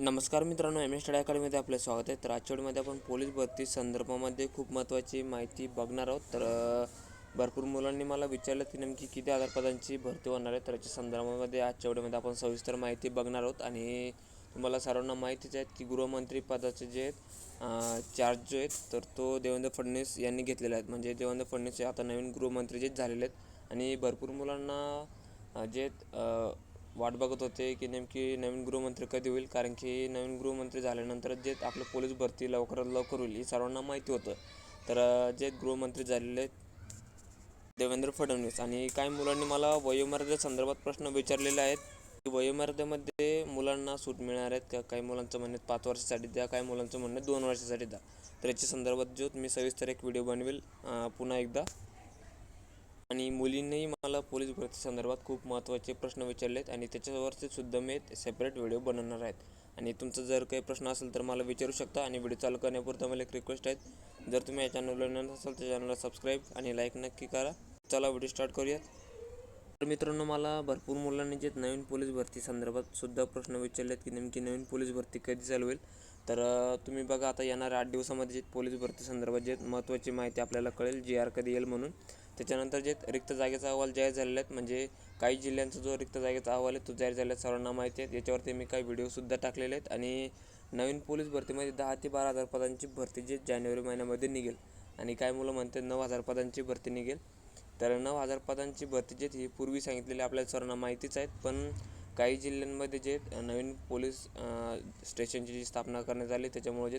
नमस्कार मित्रांनो M S study अकॅडमीमध्ये आपलं स्वागत आहे. तर आजच्या आपण पोलीस भरती संदर्भामध्ये खूप महत्त्वाची माहिती बघणार आहोत. तर भरपूर मुलांनी मला विचारलं की नेमकी किती आधारपदांची भरती होणार आहे. तर याच्या संदर्भामध्ये आजच्या आपण सविस्तर माहिती बघणार आहोत. आणि तुम्हाला सर्वांना माहितीच आहेत की गृहमंत्री पदाचे जे आहेत चार्ज जो आहेत तर तो देवेंद्र फडणवीस यांनी घेतलेला आहे. म्हणजे देवेंद्र फडणवीस हे आता नवीन गृहमंत्री जे झालेले आहेत. आणि भरपूर मुलांना जे आहेत वाट बघत होते की नेमकी नवीन गृहमंत्री कधी होईल? कारण की नवीन गृहमंत्री झाल्यानंतर जे आपलं पोलीस भरती लवकरात लवकर होईल हे सर्वांना माहिती होतं. तर जे गृहमंत्री झालेले आहेत देवेंद्र फडणवीस आणि काही मुलांनी मला वयोमर्यादे संदर्भात प्रश्न विचारलेले आहेत. की वयोमर्यादेमध्ये मुलांना सूट मिळणार आहेत का? काही मुलांचं म्हणणे पाच वर्षासाठी द्या काही मुलांचं म्हणणं दोन वर्षासाठी द्या. तर याच्या संदर्भात जो मी सविस्तर एक व्हिडिओ बनवेल. पुन्हा एकदा आणि मुलींनीही मला पोलीस भरती संदर्भात खूप महत्त्वाचे प्रश्न विचारले आहेत आणि त्याच्यावरती सुद्धा मी सेपरेट व्हिडिओ बनवणार आहेत. आणि तुमचा जर काही प्रश्न असेल तर मला विचारू शकता आणि व्हिडिओ चालू करण्यापुरता मला एक रिक्वेस्ट आहे. जर तुम्ही या चॅनलला नसाल असाल तर चॅनलला सबस्क्राईब आणि लाईक नक्की करा. चला व्हिडिओ स्टार्ट करूयात. तर मित्रांनो मला भरपूर मुलांनी जे नवीन पोलीस भरती संदर्भात सुद्धा प्रश्न विचारले आहेत की नेमकी नवीन पोलीस भरती कधी चालू होईल? तर तुम्ही बघा आता येणाऱ्या आठ दिवसामध्ये जे पोलीस भरती संदर्भात जे महत्त्वाची माहिती आपल्याला कळेल जी आर कधी येईल म्हणून. त्याच्यानंतर जे रिक्त जागेचा अहवाल जाहीर झालेला आहेत म्हणजे काही जिल्ह्यांचा जो रिक्त जागेचा अहवाल आहे तो जाहीर झालेला आहे सर्वांना माहिती आहे. याच्यावरती मी काही व्हिडिओसुद्धा टाकलेले आहेत आणि नवीन पोलीस भरतीमध्ये दहा ते बारा हजार पदांची भरती जे जानेवारी महिन्यामध्ये निघेल. आणि काही मुलं म्हणतात नऊ हजार पदांची भरती निघेल. तर नऊ हजार पदांची भरती जे ही पूर्वी सांगितलेली आपल्याला सर्वांना माहितीच आहेत पण काही जिल्ह्यांमध्ये जे नवीन पोलीस स्टेशनची जी स्थापना करण्यात आली त्याच्यामुळे जे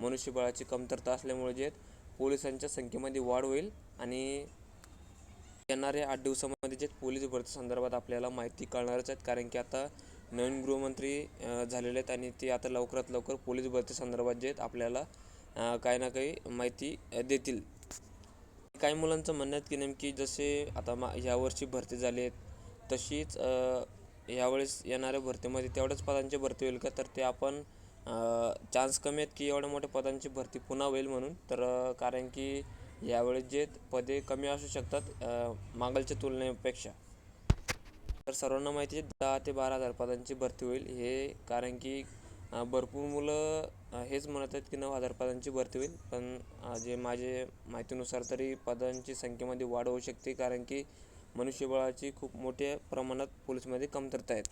मनुष्यबळाची कमतरता असल्यामुळे जे पोलिसांच्या संख्येमध्ये वाढ होईल आणि येणाऱ्या आठ दिवसामध्ये जे पोलीस भरती संदर्भात आपल्याला माहिती कळणारच आहेत. कारण की आता नवीन गृहमंत्री झालेले आहेत आणि ते आता लवकरात लवकर पोलीस भरती संदर्भात जे आपल्याला काही ना काही माहिती देतील. काही मुलांचं म्हणणं आहे की नेमकी जसे आता मा ह्यावर्षी भरती झाली आहेत तशीच यावेळेस येणाऱ्या भरतीमध्ये तेवढ्याच पदांची भरती होईल का? तर ते आपण चान्स कमी आहेत की एवढ्या मोठ्या पदांची भरती पुन्हा होईल म्हणून. तर कारण की यावेळेस जे पदे कमी असू शकतात मागलच्या तुलनेपेक्षा. तर सर्वांना माहिती आहे दहा ते बारा हजार पदांची भरती होईल. हे कारण की भरपूर मुलं हेच म्हणत आहेत की नऊ हजार पदांची भरती होईल. पण जे माझे माहितीनुसार तरी पदांची संख्येमध्ये वाढ होऊ शकते. कारण की मनुष्यबळाची खूप मोठ्या प्रमाणात पोलिसमध्ये कमतरता आहेत.